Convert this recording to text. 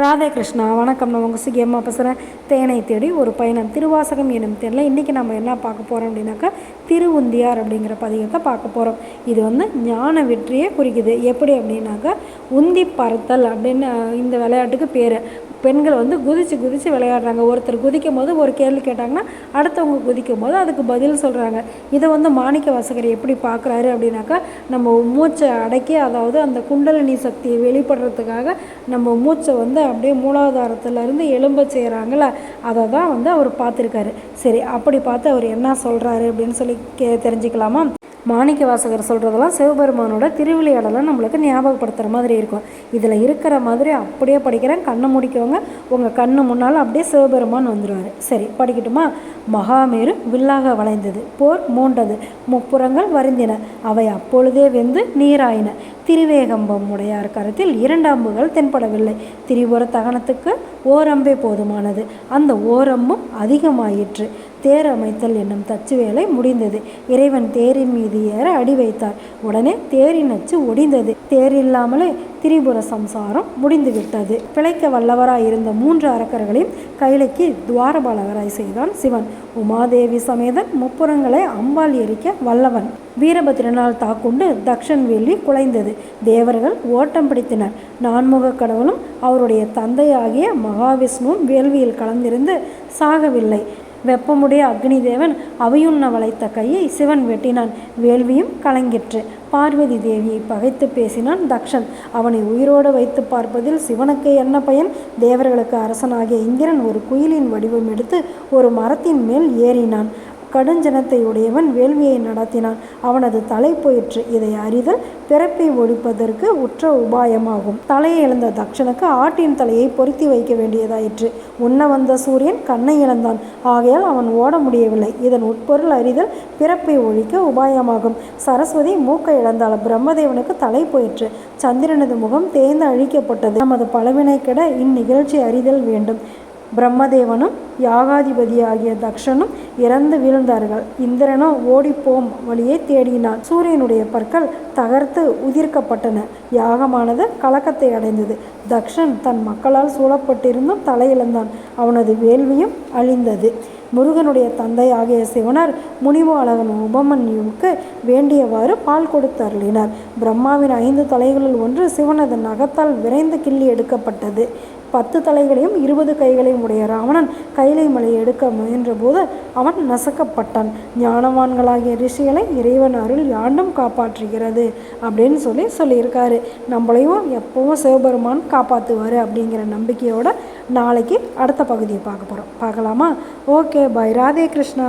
ராதே கிருஷ்ணா வணக்கம். நான் உங்கள் சுகியம்மா பேசுகிறேன் தேனை தேடி ஒரு பயணம். திருவாசகம் எனும் தேனில் இன்றைக்கி நம்ம என்ன பார்க்க போகிறோம் அப்படின்னாக்கா திருவுந்தியார் அப்படிங்கிற பதிகத்தை பார்க்க போகிறோம் இது வந்து ஞான வெற்றியை குறிக்குது. எப்படி அப்படின்னாக்கா உந்தி பறத்தல் அப்படின்னு இந்த விளையாட்டுக்கு பேர். பெண்கள் வந்து குதித்து குதித்து விளையாடுறாங்க. ஒருத்தர் குதிக்கும் போது ஒரு கேள்வி கேட்டாங்கன்னா அடுத்தவங்க குதிக்கும் போது அதுக்கு பதில் சொல்கிறாங்க இதை வந்து மாணிக்க வாசகர் எப்படி பார்க்குறாரு அப்படின்னாக்கா நம்ம மூச்சை அடக்கி அதாவது அந்த குண்டலினி சக்தியை வெளிப்படுறதுக்காக நம்ம மூச்சை வந்து அப்படியே மூலாதாரத்துலேருந்து எலும்ப செய்கிறாங்கள அதை தான் வந்து அவர் பார்த்துருக்காரு. சரி அப்படி பார்த்து அவர் என்ன சொல்கிறாரு அப்படின்னு சொல்லி கே தெரிஞ்சுக்கலாமா? மாணிக்க வாசகர் சொல்கிறதெல்லாம் சிவபெருமானோட திருவிளையாடலாம் நம்மளுக்கு ஞாபகப்படுத்துகிற மாதிரி இருக்கும். இதில் இருக்கிற மாதிரி அப்படியே படிக்கிறேன் கண்ணை முடிக்கவங்க உங்கள் கண்ணு முன்னால் அப்படியே சிவபெருமான் வந்துடுவார் சரி படிக்கட்டுமா? மகாமேரு வில்லாக வளைந்தது போர் மூண்டது முப்புறங்கள் வருந்தின அவை அப்பொழுதே வெந்து நீராயின. திருவேகம்பம் உடையார் கரத்தில் இரண்டு அம்புகள் தென்படவில்லை. திரிபுர தகனத்துக்கு ஓரம்பே போதுமானது. அந்த ஓரம்பும் அதிகமாயிற்று. தேர் அமைத்தல் என்னும் தச்சு வேலை முடிந்தது. இறைவன் தேரின் மீது ஏற அடி வைத்தார். உடனே தேரின் அச்சு ஒடிந்தது. தேர் இல்லாமலே திரிபுர சம்சாரம் முடிந்துவிட்டது பிழைக்க வல்லவராய் இருந்த மூன்று அரக்கர்களையும் கைலைக்கு துவாரபாலகராய் செய்தான் சிவன். உமாதேவி சமேதன் முப்புறங்களை அம்பால் எரிக்க வல்லவன். வீரபத்திரனால் தாக்குண்டு தக்ஷன் வேள்வி குலைந்தது. தேவர்கள் ஓட்டம் பிடித்தனர். நான்முக கடவுளும் அவருடைய தந்தையாகிய மகாவிஷ்ணுவும் வேள்வியில் கலந்திருந்து சாகவில்லை. வெப்பமுடைய அக்னி தேவன் அவையுண்ண வளைத்த கையை சிவன் வெட்டினான். வேள்வியும் கலங்கிற்று. பார்வதி தேவியை பகைத்து பேசினான் தக்ஷன். அவனை உயிரோடு வைத்து பார்ப்பதில் சிவனுக்கு என்ன பயன்? தேவர்களுக்கு அரசனாகிய இந்திரன் ஒரு குயிலின் வடிவம் எடுத்து ஒரு மரத்தின் மேல் ஏறினான். கடுஞ்சனத்தை உடையவன் வேள்வியை நடத்தினான். அவனது தலை போயிற்று. இதை அறிதல் பிறப்பை ஒழிப்பதற்கு உற்ற உபாயமாகும். தலையை இழந்த தக்ஷனுக்கு ஆட்டின் தலையை பொருத்தி வைக்க வேண்டியதாயிற்று. உண்ண வந்த சூரியன் கண்ணை இழந்தான். ஆகையால் அவன் ஓட முடியவில்லை. இதன் உட்பொருள் அறிதல் பிறப்பை ஒழிக்க உபாயமாகும். சரஸ்வதி மூக்கை இழந்தாள். பிரம்மதேவனுக்கு தலை போயிற்று. சந்திரனது முகம் தேய்ந்து அழிக்கப்பட்டது. நமது பலவினை கிட இந்நிகழ்ச்சி அறிதல் வேண்டும். பிரம்மதேவனும் யாகாதிபதியாகிய தக்ஷனும் இறந்து வீழ்ந்தார்கள். இந்திரனோ ஓடிப்போம் வழியை தேடினான். சூரியனுடைய பற்கள் தகர்த்து உதிர்க்கப்பட்டன. யாகமானது கலக்கத்தை அடைந்தது. தக்ஷன் தன் மக்களால் சூழப்பட்டிருந்தும் தலையிழந்தான். அவனது வேள்வியும் அழிந்தது. முருகனுடைய தந்தை ஆகிய சிவனார் முனிவாளகன் உபமன்யுவுக்கு வேண்டியவாறு பால் கொடுத்து அருளினார். பிரம்மாவின் ஐந்து தலைகளில் ஒன்று சிவனது நகத்தால் விரைந்து கிள்ளி எடுக்கப்பட்டது. பத்து தலைகளையும் இருபது கைகளையும் உடைய ராவணன் கைலை மலையை எடுக்க முயன்றபோது அவன் நசுக்கப்பட்டான். ஞானவான்களாகிய ரிஷிகளை இறைவன் அருள் யாண்டும் காப்பாற்றுகிறது அப்படின்னு சொல்லி சொல்லியிருக்காரு. நம்மளையும் எப்பவும் சிவபெருமான் காப்பாற்றுவார் அப்படிங்கிற நம்பிக்கையோட நாளைக்கு அடுத்த பகுதியை பார்க்க போகிறோம் பார்க்கலாமா? Okay bye Radhe Krishna.